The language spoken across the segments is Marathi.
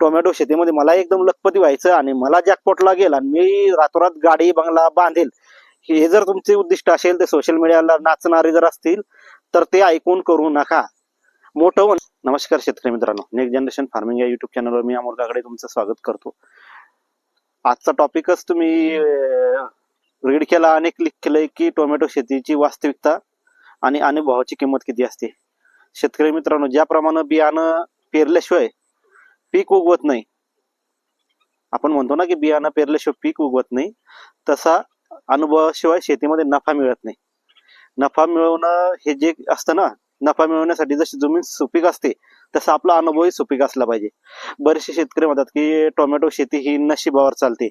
टोमॅटो शेतीमध्ये मला एकदम लखपती व्हायचं आणि मला जॅकपॉटला गेला आणि मी रातोरात गाडी बंगला बांधेल. हे जर तुमचे उद्दिष्ट असेल ते सोशल मीडियाला नाचणारे जर असतील तर ते ऐकून करू नका. मोठं होऊन- नमस्कार शेतकरी मित्रांनो. नेक्स्ट जनरेशन फार्मिंग या युट्यूब चॅनलवर मी अमोल काकडे तुमचं स्वागत करतो. आजचा टॉपिकच तुम्ही रीड केला आणि क्लिक केलंय की टोमॅटो शेतीची वास्तविकता आणि अनुभवाची किंमत किती असते? शेतकरी मित्रांनो ज्याप्रमाणे बियाणं पेरल्याशिवाय पीक उगवत नाही. आपण म्हणतो ना की बियाणं पेरल्याशिवाय पीक उगवत नाही. तसा अनुभवाशिवाय शेतीमध्ये नफा मिळत नाही. नफा मिळवणं हे जे असतं ना नफा मिळवण्यासाठी जशी जमीन सुपीक असते तसा आपला अनुभवही सुपीक असला पाहिजे. बरेचसे शेतकरी म्हणतात की टोमॅटो शेती ही नशिबावर चालते.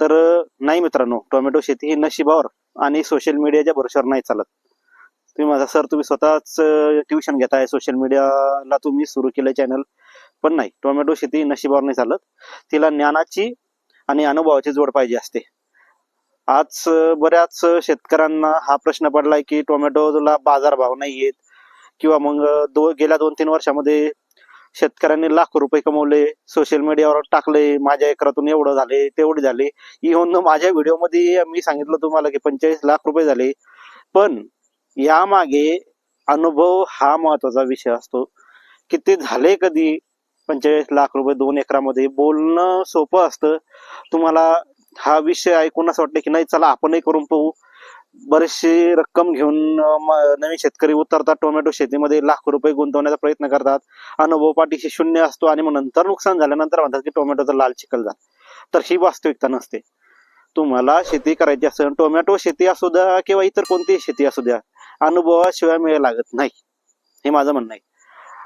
तर नाही मित्रांनो टोमॅटो शेती ही नशिबावर आणि सोशल मीडियाच्या भरोश्यावर नाही चालत. तुम्ही माझा सर तुम्ही स्वतःच ट्युशन घेताय सोशल मीडियाला तुम्ही सुरू केलं चॅनल. पण नाही. टोमॅटो शेती नशिबावर नाही चालत. तिला ज्ञानाची आणि अनुभवाची जोड पाहिजे असते. आज बऱ्याच शेतकऱ्यांना हा प्रश्न पडलाय की टोमॅटोला बाजारभाव नाही येत किंवा मग दो गेल्या दोन तीन वर्षामध्ये शेतकऱ्यांनी लाखो रुपये कमवले सोशल मीडियावर टाकले माझ्या एकरातून एवढं झाले तेवढे झाले. इव्हन माझ्या व्हिडिओमध्ये मी सांगितलं तुम्हाला की पंचेचाळीस लाख रुपये झाले. पण यामागे अनुभव हा महत्त्वाचा विषय असतो. की ते झाले कधी? पंचेचाळीस लाख रुपये दोन एकरामध्ये बोलणं सोपं असतं. तुम्हाला हा विषय ऐकून असं वाटतं की नाही चला आपणही करून पाहू. बरेचशी रक्कम घेऊन नवीन शेतकरी उतरतात टोमॅटो शेतीमध्ये लाखो रुपये गुंतवण्याचा प्रयत्न करतात. अनुभव पाठीशी शून्य असतो आणि मग नंतर नुकसान झाल्यानंतर म्हणतात की टोमॅटोचा लाल चिखल झाला. तर ही वास्तविकता नसते. तुम्हाला शेती करायची असेल टोमॅटो शेती असू द्या किंवा इतर कोणतीही शेती असू द्या अनुभवाशिवाय मिळ लागत नाही. हे माझं म्हणणं आहे.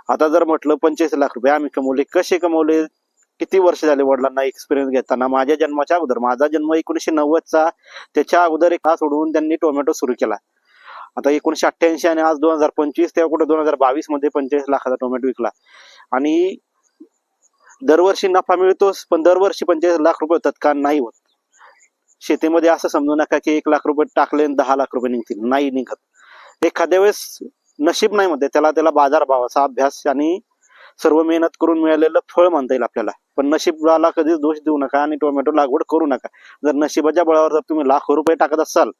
आता जर म्हटलं पंचवीस लाख रुपये आम्ही कमवले कसे कमवले? किती वर्ष झाले वडिलांना एक्सपिरियन्स घेताना? माझ्या जन्माच्या अगोदर माझा जन्म एकोणीशे नव्वदचा. त्याच्या अगोदर एक हा सोडून त्यांनी टोमॅटो सुरू केला. आता एकोणीशे अठ्ठ्याऐंशी आणि आज दोन हजार पंचवीस तेव्हा कुठे दोन हजार बावीसमध्ये पंचेचाळीस लाखाचा टोमॅटो विकला. आणि दरवर्षी नफा मिळतोच पण दरवर्षी पंचेचाळीस लाख रुपये होतात का? नाही होत. शेतीमध्ये असं समजू नका की एक लाख रुपये टाकले आणि दहा लाख रुपये निघतील. नाही निघत. एखाद्या वेळेस नशीब नाही म्हणते. त्याला त्याला बाजारभावाचा अभ्यास आणि सर्व मेहनत करून मिळालेलं फळ म्हणता येईल आपल्याला. पण नशिबाला कधीच दोष देऊ नका आणि टोमॅटो लागवड करू नका. जर नशिबाच्या बळावर जर तुम्ही लाखो रुपये टाकत असाल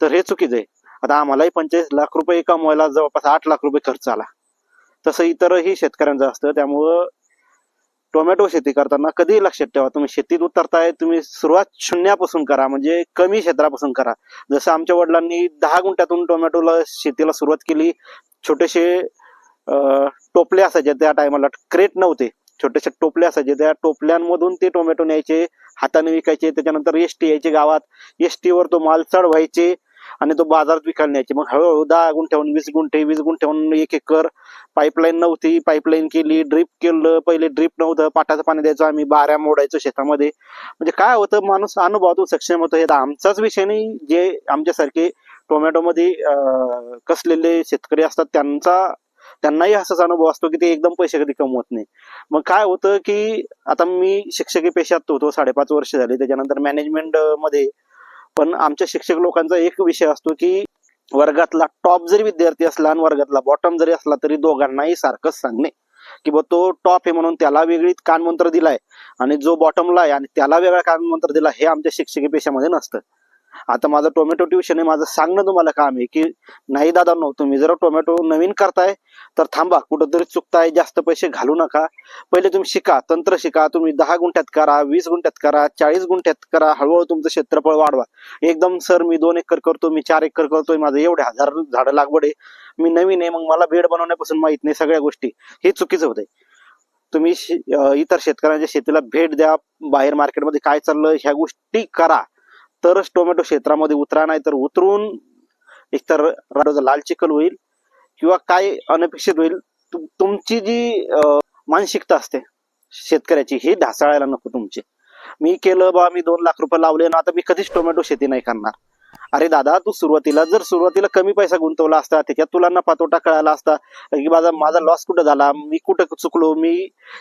तर हे चुकीचं आहे. आता आम्हालाही पंचेचाळीस लाख रुपये कमवायला जवळपास आठ लाख रुपये खर्च आला. तसं इतरही शेतकऱ्यांचं असतं. त्यामुळं टोमॅटो शेती करताना कधी लक्षात ठेवा तुम्ही शेतीत उतरताय तुम्ही सुरुवात शून्यापासून करा म्हणजे कमी क्षेत्रापासून करा. जसं आमच्या वडिलांनी दहा गुंठ्यातून टोमॅटोला शेतीला सुरुवात केली छोटेसे टोपले असायचे त्या टायमाला क्रेट नव्हते. छोटेसे टोपले असायचे. त्या टोपल्यांमधून ते टोमॅटो न्यायचे हाताने विकायचे त्याच्यानंतर एसटी यायचे गावात. एस टीवर तो माल चढ व्हायचे आणि तो बाजारात विकायला न्यायचे. मग हळूहळू दहा गुंठ्याहून वीस गुंठे वीस गुंठ्याहून एक एकर पाईपलाईन नव्हती. पाईपलाईन केली ड्रीप केलं. पहिले ड्रीप नव्हतं. पाटाचं पाणी द्यायचं आम्ही बाऱ्या मोडायचो शेतामध्ये. म्हणजे काय होतं माणूस अनुभवातून सक्षम होतो. हे आमचाच विषय नाही. जे आमच्यासारखे टोमॅटोमध्ये कसलेले शेतकरी असतात त्यांचा त्यांनाही असाच अनुभव असतो की ते एकदम पैसे कधी कमवत नाही. मग काय होतं की आता मी शिक्षकी पेशात होतो. साडेपाच वर्ष झाले. त्याच्यानंतर मॅनेजमेंटमध्ये पण आमच्या शिक्षक लोकांचा एक विषय असतो की वर्गातला टॉप जरी विद्यार्थी असला आणि वर्गातला बॉटम जरी असला तरी दोघांनाही सारखंच सांगणे. की बा तो टॉप आहे म्हणून त्याला वेगळी कानमंत्र दिलाय आणि जो बॉटमला आहे आणि त्याला वेगळा कानमंत्र दिला हे आमच्या शिक्षकी पेशामध्ये नसतं. आता माझं टोमॅटो ट्युशन आहे माझं सांगणं तुम्हाला काम आहे की नाही दादा नो तुम्ही जर टोमॅटो नवीन करताय तर थांबा कुठंतरी चुकताय जास्त पैसे घालू नका. पहिले तुम्ही शिका तंत्र शिका तुम्ही दहा गुंठ्यात करा वीस गुंठ्यात करा चाळीस गुंठ्यात करा हळूहळू तुमचं क्षेत्रफळ वाढवा. एकदम सर मी दोन एकर करतो मी चार एकर करतोय माझं एवढे हजार झाडं लागवड आहे मी नवीन आहे मग मला बेड बनवण्यापासून माहीत नाही सगळ्या गोष्टी. हे चुकीचं होतंय. तुम्ही इतर शेतकऱ्यांच्या शेतीला भेट द्या बाहेर मार्केटमध्ये काय चाललं ह्या गोष्टी करा. तरच टोमॅटो क्षेत्रामध्ये उतरा नाही तर उतरून एकतर लाल चिखल होईल किंवा काय अनपेक्षित होईल तुमची जी मानसिकता असते शेतकऱ्याची ही ढासाळायला नको तुमची. मी केलं बा मी दोन लाख रुपये लावले ना आता मी कधीच टोमॅटो शेती नाही करणार. अरे दादा तू सुरुवातीला जर सुरुवातीला कमी पैसा गुंतवला असता त्याच्यात तुला ना तोटा कळाला असता की माझा माझा लॉस कुठं झाला मी कुठं चुकलो मी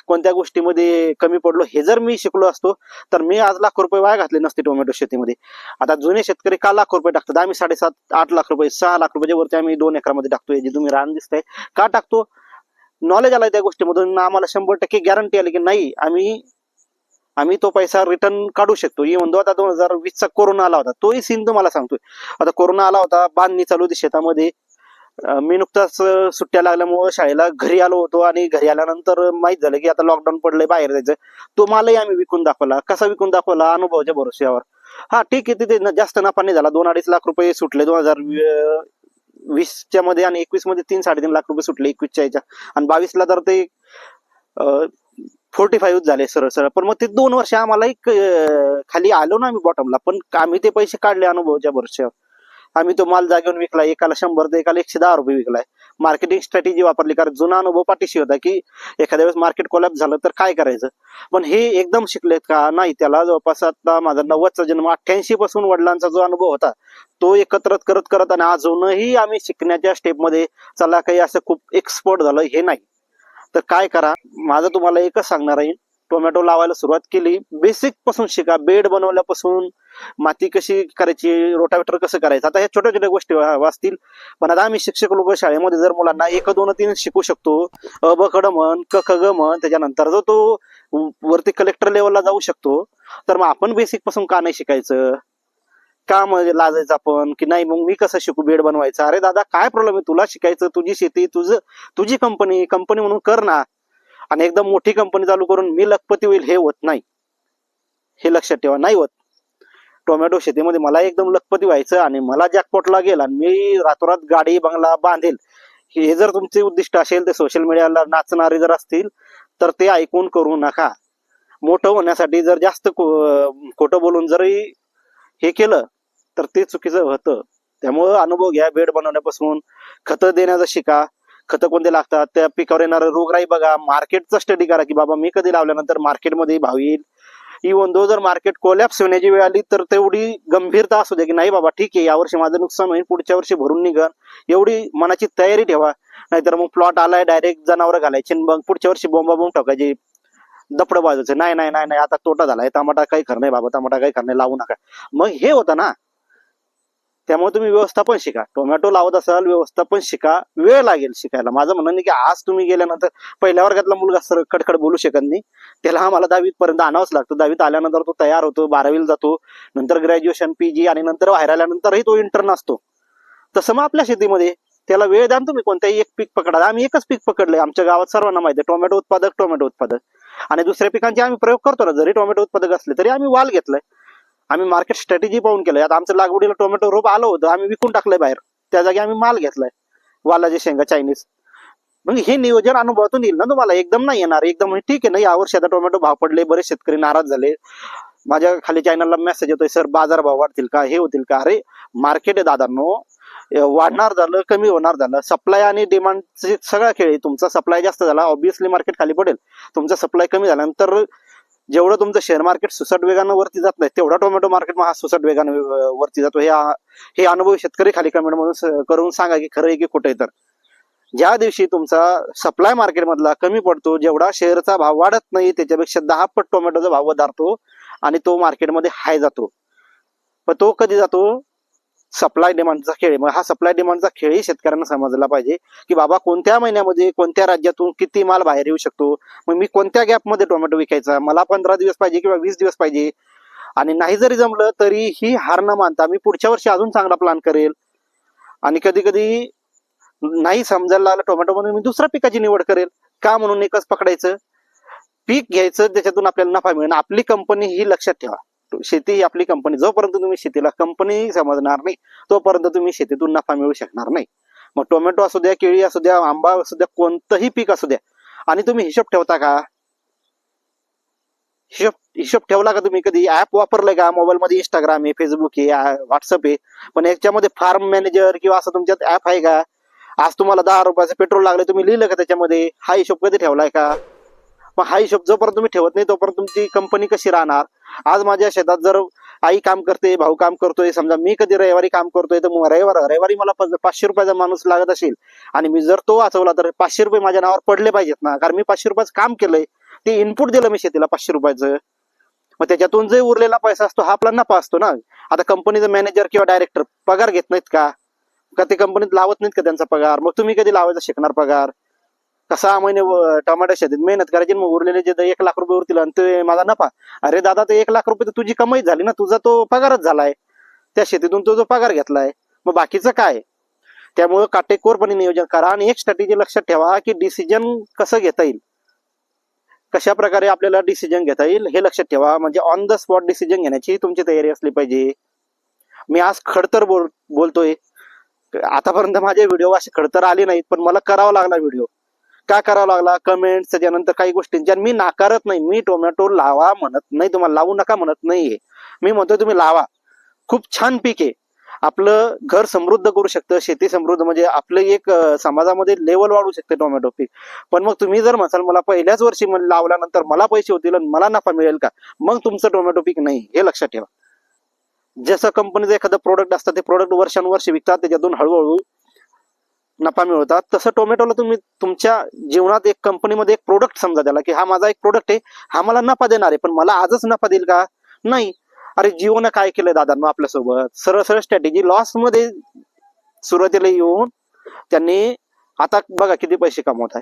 कोणत्या गोष्टीमध्ये कमी पडलो हे जर मी शिकलो असतो तर मी आज लाख रुपये वाया घातले नसते टोमॅटो शेतीमध्ये. आता जुने शेतकरी का लाख रुपये टाकतात? आम्ही साडेसात आठ लाख रुपये सहा लाख रुपयाच्या वरती आम्ही दोन एकरामध्ये टाकतोय जे तुम्ही रान दिसतंय का टाकतो? नॉलेज आलं त्या गोष्टीमधून आम्हाला शंभर टक्के गॅरंटी आली की नाही आम्ही आम्ही तो पैसा रिटर्न काढू शकतो. इव्हन दो आता दोन हजार वीसचा कोरोना आला होता तोही सीन तुम्हाला सांगतोय. आता कोरोना आला होता बांधणी चालू होती शेतामध्ये. मी नुकताच सुट्ट्या लागल्यामुळं शाळेला घरी आलो होतो आणि घरी आल्यानंतर माहीत झालं की आता लॉकडाऊन पडलंय बाहेर जायचं. तो मालही आम्ही विकून दाखवला. कसा विकून दाखवला? अनुभवाच्या भरोश्यावर. हा ठीक आहे तिथे जास्त नफा नाही झाला. दोन अडीच लाख रुपये सुटले दोन हजार वीसच्या मध्ये आणि एकवीसमध्ये तीन साडेतीन लाख रुपये सुटले एकवीसच्या याच्या. आणि बावीसला तर ते फोर्टी फाईव्ह झाले सरळ सरळ. पण मग ते दोन वर्ष आम्हाला एक खाली आलो ना आम्ही बॉटमला पण आम्ही ते पैसे काढले अनुभवाच्या वर्षावर. आम्ही तो माल जागेवर विकला. एकाला शंभर तर एकाला एकशे दहा रुपये विकलाय. मार्केटिंग स्ट्रॅटेजी वापरली. कारण जुना अनुभव पाठीशी होता की एखाद्या वेळेस मार्केट कोलॅप झालं तर काय करायचं? पण हे एकदम शिकलेत का? नाही त्याला जवळपास आता माझा नव्वदचा जन्म अठ्ठ्याऐंशी पासून वडिलांचा जो अनुभव होता तो एकत्र करत करत आणि अजूनही आम्ही शिकण्याच्या स्टेपमध्ये चला काही असं खूप एक्सपर्ट झालं हे नाही. तर काय करा? माझं तुम्हाला एकच सांगणार आहे. टोमॅटो लावायला सुरुवात केली. बेसिकपासून शिका. बेड बनवल्यापासून माती कशी करायची? रोटावेटर कसं करायचं? आता ह्या छोट्या छोट्या गोष्टी वाचतील. पण आता आम्ही शिक्षक लोक शाळेमध्ये जर मुलांना एक दोन तीन शिकू शकतो अ ब कड म्हण क ख ग म्हण त्याच्यानंतर जो तो वरती कलेक्टर लेवलला जाऊ शकतो तर मग आपण बेसिकपासून का नाही शिकायचं? का मग लाजायचं आपण? की नाही मग मी कसं शिकू? बेड बनवायचं? अरे दादा काय प्रॉब्लेम आहे? तुला शिकायचं तुझी शेती तुझं तुझी कंपनी कंपनी म्हणून कर ना. आणि एकदम मोठी कंपनी चालू करून मी लखपती होईल हे होत नाही. हे लक्षात ठेवा नाही होत. टोमॅटो शेतीमध्ये मला एकदम लखपती व्हायचं आणि मला जॅकपॉटला गेला आणि मी रातोरात गाडी बंगला बांधेल. हे जर तुमचे उद्दिष्ट असेल ते सोशल मीडियाला नाचणारे जर असतील तर ते ऐकून करू नका. मोठं होण्यासाठी जर जास्त को- खोटं बोलून जरी हे केलं तर ते चुकीचं होतं. त्यामुळं अनुभव घ्या बेड बनवण्यापासून. खतं देण्याचं शिका. खतं कोणते लागतात? त्या पिकावर येणारं रोगराई बघा. मार्केटचा स्टडी करा की बाबा मी कधी लावल्यानंतर मार्केटमध्ये भाव येईल. इवन दो जर मार्केट कोलॅप्स होण्याची वेळ आली तर तेवढी गंभीरता असू दे की नाही बाबा ठीक आहे यावर्षी माझं नुकसान होईल पुढच्या वर्षी भरून निघन. एवढी मनाची तयारी ठेवा. नाहीतर मग प्लॉट आलाय डायरेक्ट जनावर घालायचे मग पुढच्या वर्षी बोंबा बोंब ठोकायची. दपड बाजूचे. नाही नाही नाही नाही आता तोटा झालाय. टमाटा काही खरं नाही बाबा टमाटा काही खरं नाही लावू नका. मग हे होतं ना. त्यामुळे तुम्ही व्यवस्थापन शिका. टोमॅटो लावत असाल व्यवस्थापन शिका. वेळ लागेल शिकायला. माझं म्हणणं नाही की आज तुम्ही गेल्यानंतर पहिल्या वर्गातला मुलगा सर कडकड बोलू शकत नाही. त्याला आम्हाला दहावीत पर्यंत आणावंच लागतं. दहावीत आल्यानंतर तो तयार होतो बारावीला जातो. नंतर ग्रॅज्युएशन पीजी आणि नंतर बाहेर आल्यानंतरही तो इंटर्न असतो. तसं मग आपल्या शेतीमध्ये त्याला वेळ द्या तुम्ही. कोणत्याही एक पीक पकडा. आम्ही एकच पीक पकडलंय. आमच्या गावात सर्वांना माहिती आहे टोमॅटो उत्पादक टोमॅटो उत्पादक. आणि दुसऱ्या पिकांचे आम्ही प्रयोग करतो ना. जरी टोमॅटो उत्पादक असले तरी आम्ही वाल घेतलाय. आम्ही मार्केट स्ट्रॅटेजी पाहून केलं आता आमचं लागवडीला टोमॅटो रोप आलं होतं आम्ही विकून टाकलंय बाहेर. त्या जागी आम्ही माल घेतलाय. वालाजी शेंगा चायनीज मग म्हणजे हे नियोजन अनुभवातून येईल ना तुम्हाला? एकदम नाही येणार. एकदम म्हणजे ठीक आहे ना यावर्षी आता टोमॅटो भाव पडले बरेच शेतकरी नाराज झाले. माझ्या खाली चॅनलला मेसेज येतोय सर बाजार भाव वाढतील का? हे होतील का? अरे मार्केट आहे दादांनो. वाढणार झालं कमी होणार झालं. सप्लाय आणि डिमांडचे सगळा खेळ आहे तुमचा. सप्लाय जास्त झाला. ऑब्विसली मार्केट खाली पडेल. तुमचा सप्लाय कमी झाल्यानंतर जेवढं तुमचं शेअर मार्केट सुसट वेगानं वरती जात नाही तेवढा टोमॅटो मार्केट हा सुसट वेगानं वरती जातो. हे हे अनुभव शेतकरी खाली कमेंट मधून करून सांगा की खरं आहे की खोटं तर. ज्या दिवशी तुमचा सप्लाय मार्केटमधला कमी पडतो जेवढा शेअरचा भाव वाढत नाही त्याच्यापेक्षा दहा पट टोमॅटोचा भाव वधारतो आणि तो मार्केटमध्ये हाय जातो. पण तो कधी जातो? सप्लाय डिमांडचा खेळ आहे. मग हा सप्लाय डिमांडचा खेळही शेतकऱ्यांना समजला पाहिजे की बाबा कोणत्या महिन्यामध्ये कोणत्या राज्यातून किती माल बाहेर येऊ शकतो? मग मी कोणत्या गॅपमध्ये टोमॅटो विकायचा? मला पंधरा दिवस पाहिजे किंवा वीस दिवस पाहिजे? आणि नाही जरी जमलं तरी ही हार न मानता मी पुढच्या वर्षी अजून चांगला प्लॅन करेल. आणि कधी कधी नाही समजायला लागलं टोमॅटो मध्ये मी दुसऱ्या पिकाची निवड करेल. का म्हणून एकच पकडायचं? पीक घ्यायचं त्याच्यातून आपल्याला नफा मिळेल. आपली कंपनी ही लक्षात ठेवा. शेती ही आपली कंपनी जोपर्यंत तुम्ही शेतीला कंपनी समजणार नाही तोपर्यंत तुम्ही शेतीतून नफा मिळू शकणार नाही. मग टोमॅटो असू द्या केळी असू द्या आंबा असू द्या कोणतंही पीक असू द्या. आणि तुम्ही हिशोब ठेवता का? हिशोब हिशोब ठेवला का तुम्ही कधी? ऍप वापरलंय का? मोबाईल मध्ये इंस्टाग्राम आहे फेसबुक आहे व्हॉट्सअप आहे. पण याच्यामध्ये फार्म मॅनेजर किंवा असं तुमच्यात ऍप आहे का? आज तुम्हाला दहा रुपयाचं पेट्रोल लागले तुम्ही लिहिलं का त्याच्यामध्ये? हा हिशोब कधी ठेवलाय का? मग हा हिशोब जोपर्यंत तुम्ही ठेवत नाही तोपर्यंत तुमची कंपनी कशी राहणार? आज माझ्या शेतात जर आई काम करते भाऊ काम करतोय समजा मी कधी रविवारी काम करतोय तर मग रविवार रविवारी मला पाचशे रुपयाचा माणूस लागत असेल आणि मी जर तो वाचवला तर पाचशे रुपये माझ्या नावावर पडले पाहिजेत ना? कारण मी पाचशे रुपयाचं काम केलंय ते इनपुट दिलं मी शेतीला पाचशे रुपयाचं. मग त्याच्यातून जे उरलेला पैसा असतो हा आपला नफा असतो ना? आता कंपनीचा मॅनेजर किंवा डायरेक्टर पगार घेत नाहीत का? का ते कंपनीत लावत नाहीत का त्यांचा पगार? मग तुम्ही कधी लावायचा शिकणार पगार? सहा महिने व- शेतीत मेहनत करायची मग उरलेले जे एक लाख रुपये उरतील आणि ते माझा नफा. अरे दादा ते एक लाख रुपये तर तुझी कमाई झाली ना तुझा तो पगारच झालाय. त्या शेतीतून तो जो पगार घेतलाय. मग बाकीचं काय? त्यामुळे काटेकोरपणे नियोजन करा आणि एक स्ट्रॅटेजी लक्षात ठेवा की डिसिजन कसं घेता येईल. कशा प्रकारे आपल्याला डिसिजन घेता येईल हे लक्षात ठेवा. म्हणजे ऑन द स्पॉट डिसिजन घेण्याची तुमची तयारी असली पाहिजे. मी आज खडतर बोल बोलतोय. आतापर्यंत माझे व्हिडिओ असे खडतर आले नाहीत पण मला करावा लागला व्हिडिओ का करावा लागला? कमेंट त्याच्यानंतर काही गोष्टींच्या मी नाकारत नाही मी टोमॅटो लावा म्हणत नाही. तुम्हाला लावू नका म्हणत नाहीये. मी म्हणतोय तुम्ही लावा. खूप छान पीक आहे. आपलं घर समृद्ध करू शकतं. शेती समृद्ध म्हणजे आपलं एक समाजामध्ये लेवल वाढू शकते टोमॅटो पीक. पण मग तुम्ही जर म्हणाल मला पहिल्याच वर्षी लावल्यानंतर मला पैसे होतील आणि मला नफा मिळेल का? मग तुमचं टोमॅटो पीक नाही. हे लक्षात ठेवा. जसं कंपनीचं एखादं प्रोडक्ट असतं ते प्रोडक्ट वर्षानुवर्ष विकतात. त्याच्यातून हळूहळू नफा मिळवतात. तसं टोमॅटोला तुम्ही तुमच्या जीवनात एक कंपनीमध्ये एक प्रोडक्ट समजा त्याला की हा माझा एक प्रोडक्ट आहे हा मला नफा देणार आहे पण मला आजच नफा देईल का? नाही. अरे जिओनं काय केलंय दादांना आपल्यासोबत? सरळ सरळ स्ट्रॅटेजी लॉसमध्ये सुरुवातीला येऊन त्यांनी आता बघा किती पैसे कमवत आहे.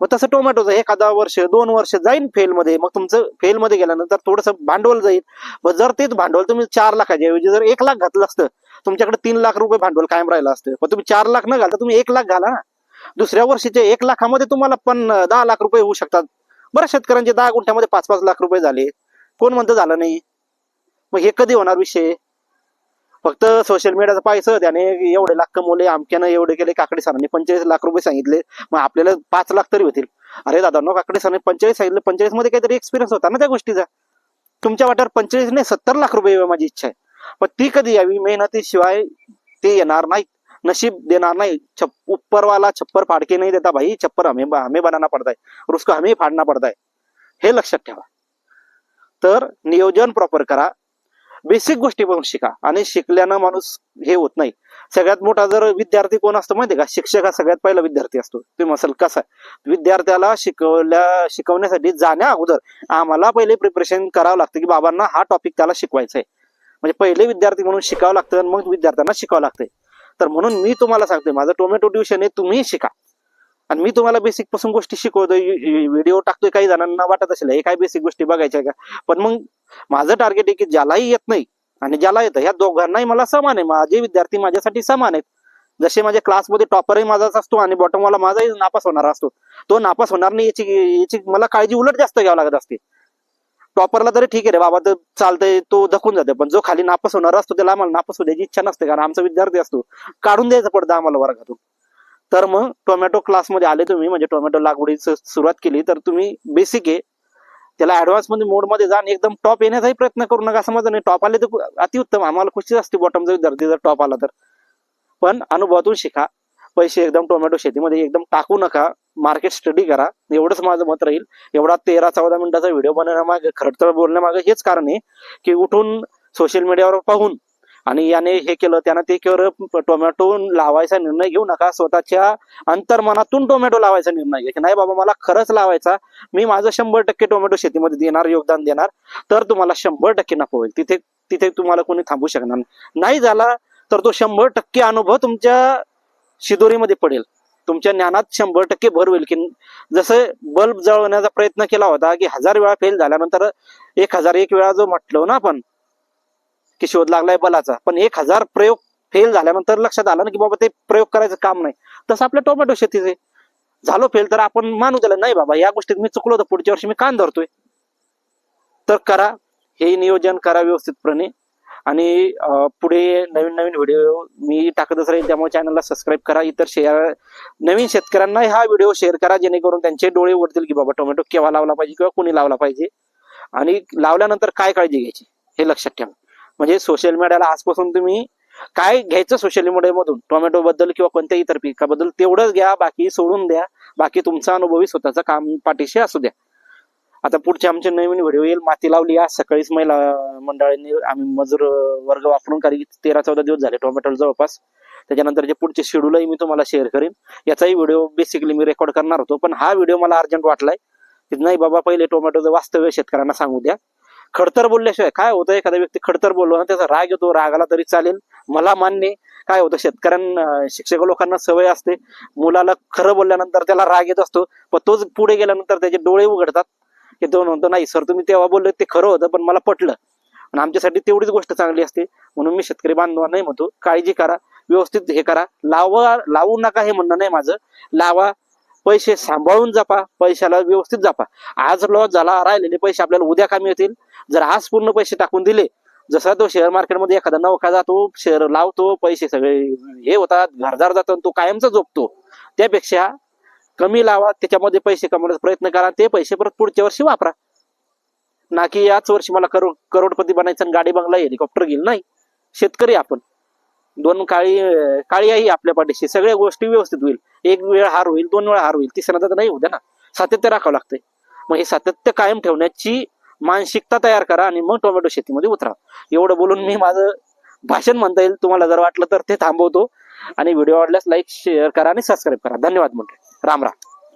मग तसं टोमॅटोचं एखादा वर्ष दोन वर्ष जाईल फेल मध्ये मग तुमचं फेल मध्ये गेल्यानंतर थोडंसं भांडवल जाईल. मग जर तेच भांडवल तुम्ही चार लाखाच्या ऐवजी जर एक लाख घातलं असतं तुमच्याकडे तीन लाख रुपये भांडवल कायम राहिलं असतं. पण तुम्ही चार लाख न घालता तुम्ही एक लाख घाला ना. दुसऱ्या वर्षीच्या एक लाखामध्ये तुम्हाला पण दहा लाख रुपये होऊ शकतात. बऱ्याच शेतकऱ्यांचे दहा गुंठ्यामध्ये पाच पाच लाख रुपये झाले. कोण म्हणतं झालं नाही? मग हे कधी होणार विषय? फक्त सोशल मीडियाचं पाहायचं त्याने एवढे लाख कमवले आमक्यानं एवढे केले काकडे सरांनी पंचेचाळीस लाख रुपये सांगितले. मग आपल्याला पाच लाख तरी होतील. अरे दादा नो काकडे सरांनी पंचेचाळीस सांगितले पंचेचाळीसमध्ये काहीतरी एक्सपिरियन्स होता ना त्या गोष्टीचा. तुमच्या वाट्यावर पंचेचाळीस नाही सत्तर लाख रुपये माझी इच्छा आहे. पण ती कधी यावी? मेहनतीशिवाय ते येणार नाही नशीब देणार नाही. छप उपरवाला छप्पर फाडके नाही देता भाई. छप्पर हमें हमें बनाना पडताय. है उसको हमें फाडना पडताय. हे लक्षात ठेवा. तर नियोजन प्रॉपर करा. बेसिक गोष्टी पण शिका. आणि शिकल्यानं माणूस हे होत नाही. सगळ्यात मोठा जर विद्यार्थी कोण असतो माहितीये का? शिक्षक हा सगळ्यात पहिला विद्यार्थी असतो. तुम्ही मसल कसा आहे? विद्यार्थ्याला शिकवल्या शिकवण्यासाठी जाण्या अगोदर आम्हाला पहिले प्रिपरेशन करावं लागतं की बाबांना हा टॉपिक त्याला शिकवायचा आहे. म्हणजे पहिले विद्यार्थी म्हणून शिकावं लागतं आणि मग विद्यार्थ्यांना शिकावं लागतंय. तर म्हणून मी तुम्हाला सांगतोय माझं टोमॅटो ट्युशन आहे तुम्ही शिका. आणि मी तुम्हाला बेसिकपासून गोष्टी शिकवतोय व्हिडिओ टाकतोय काही जणांना वाटत असेल हे काय बेसिक गोष्टी बघायच्या का? पण मग माझं टार्गेट आहे की ज्यालाही येत नाही आणि ज्याला येतं ह्या दोघांनाही मला समान आहे. माझे विद्यार्थी माझ्यासाठी समान आहेत. जसे माझ्या क्लासमध्ये टॉपरही माझाच असतो आणि बॉटमवाला माझाही नापास होणार असतो. तो नापास होणार नाही याची याची मला काळजी उलट जास्त घ्यावं लागत असते. टॉपरला तरी ठीक आहे रे बाबा तर चालतंय तो दखून जाते. पण जो खाली नापास होणार असतो त्याला आम्हाला नापास होण्याची इच्छा नसते कारण आमचा विद्यार्थी असतो. काढून द्यायचा पडतं आम्हाला वर्गातून. तर मग टोमॅटो क्लासमध्ये आले तुम्ही म्हणजे टोमॅटो लागवडीची सुरुवात केली तर तुम्ही बेसिक आहे. त्याला ऍडव्हान्समध्ये मोडमध्ये जा आणि एकदम टॉप येण्याचाही प्रयत्न करू नका समजा नाही. टॉप आले तर अतिउत्तम आम्हाला खुशीच असते बॉटमचा विद्यार्थी जर टॉप आला तर. पण अनुभवातून शिका. पैसे एकदम टोमॅटो शेतीमध्ये एकदम टाकू नका. मार्केट स्टडी करा. एवढंच माझं मत राहील. एवढा तेरा चौदा मिनिटाचा व्हिडिओ बनवण्यामागे खरतर बोलण्यामागे हेच कारण आहे की उठून सोशल मीडियावर पाहून आणि याने हे केलं त्यानं ते केलं टोमॅटो लावायचा निर्णय घेऊ नका. स्वतःच्या अंतर्मनातून टोमॅटो लावायचा निर्णय घ्या. की नाही बाबा मला खरंच लावायचा. मी माझं शंभर टक्के टोमॅटो शेतीमध्ये देणार योगदान देणार. तर तुम्हाला शंभर टक्के नफा होईल. तिथे तिथे तुम्हाला कोणी थांबू शकणार नाही. नाही झाला तर तो शंभर टक्के अनुभव तुमच्या शिदोरीमध्ये पडेल. तुमच्या ज्ञानात शंभर टक्के भर होईल की जसं बल्ब जळवण्याचा प्रयत्न केला होता की हजार वेळा फेल झाल्यानंतर एक हजार एक वेळा जो म्हटलो ना आपण की शोध लागलाय बलाचा पण एक हजार प्रयोग फेल झाल्यानंतर लक्षात आलं ना की बाबा ते प्रयोग करायचं काम नाही. तसं आपल्या टोमॅटो शेतीचे झालो फेल तर आपण मानू त्याला नाही बाबा या गोष्टीत मी चुकलो तर पुढच्या वर्षी मी कान धरतोय. तर करा हे नियोजन करा व्यवस्थितपणे. आणि पुढे नवीन नवीन व्हिडिओ मी टाकतच राहील त्यामुळे चॅनलला सबस्क्राईब करा. इतर शेअर नवीन शेतकऱ्यांना हा व्हिडिओ शेअर करा जेणेकरून त्यांचे डोळे उडतील की बाबा टोमॅटो केव्हा लावला पाहिजे किंवा कोणी लावला पाहिजे. आणि लावल्यानंतर काय काळजी घ्यायची हे लक्षात ठेवा. म्हणजे सोशल मीडियाला आजपासून तुम्ही काय घ्यायचं सोशल मीडियामधून टोमॅटो बद्दल किंवा कोणत्याही इतर पिकाबद्दल तेवढंच घ्या बाकी सोडून द्या. बाकी तुमचा अनुभवी स्वतःचा काम पाठीशी असू द्या. आता पुढचे आमचे नवीन व्हिडिओ येईल. माती लावली आज सकाळीच महिला मंडळांनी आम्ही मजूर वर्ग वापरून कारण की तेरा चौदा दिवस झाले टोमॅटो जवळपास. त्याच्यानंतरचे पुढचे शेड्यूलही मी तुम्हाला शेअर करेन. याचाही व्हिडिओ बेसिकली मी रेकॉर्ड करणार होतो. पण हा व्हिडिओ मला अर्जंट वाटलाय. की नाही बाबा पहिले टोमॅटोचं वास्तव्य शेतकऱ्यांना सांगू द्या. खडतर बोलल्याशिवाय काय होतं? एखादा व्यक्ती खडतर बोललो ना त्याचा राग येतो रागाला तरी चालेल. मला मान्य काय होतं? शेतकऱ्यांना शिक्षक लोकांना सवय असते. मुलाला खरं बोलल्यानंतर त्याला राग येत असतो. पण तोच पुढे गेल्यानंतर त्याचे डोळे उघडतात. की तो म्हणतो नाही सर तुम्ही तेव्हा बोलले ते खरं होतं पण मला पटलं. आणि आमच्यासाठी तेवढीच गोष्ट चांगली असते. म्हणून मी शेतकरी बांधवांनाही म्हणतो. काळजी करा. व्यवस्थित हे करा. लावा लावू नका हे म्हणणं नाही माझं. लावा. पैसे सांभाळून जपा. पैशाला व्यवस्थित जपा. आज लॉस झाला राहिलेले पैसे आपल्याला उद्या कामी येतील. जर आज पूर्ण पैसे टाकून दिले जसा तो शेअर मार्केटमध्ये एखादा नौका जातो शेअर लावतो पैसे सगळे हे होतात घरदार जातो आणि तो कायमचा झोपतो त्यापेक्षा कमी लावा त्याच्यामध्ये पैसे कमवण्याचा प्रयत्न करा ते पैसे परत पुढच्या वर्षी वापरा. ना की याच वर्षी मला करो करोडपती बनायचं आणि गाडी बंगला हेलिकॉप्टर घेईल. नाही. शेतकरी आपण. दोन काळी काळी आई आपल्या पाठीशी. सगळ्या गोष्टी व्यवस्थित होईल. एक वेळ हार होईल दोन वेळा हार होईल. तिसऱ्यांदा तर नाही होऊ द्या ना. सातत्य राखावं लागतंय. मग हे सातत्य कायम ठेवण्याची मानसिकता तयार करा आणि मग टोमॅटो शेतीमध्ये उतरा. एवढं बोलून मी माझं भाषण म्हणता येईल. तुम्हाला जर वाटलं तर ते थांबवतो. आणि व्हिडिओ आवडल्यास लाईक शेअर करा आणि सबस्क्राईब करा. धन्यवाद मंडळी. राम राम.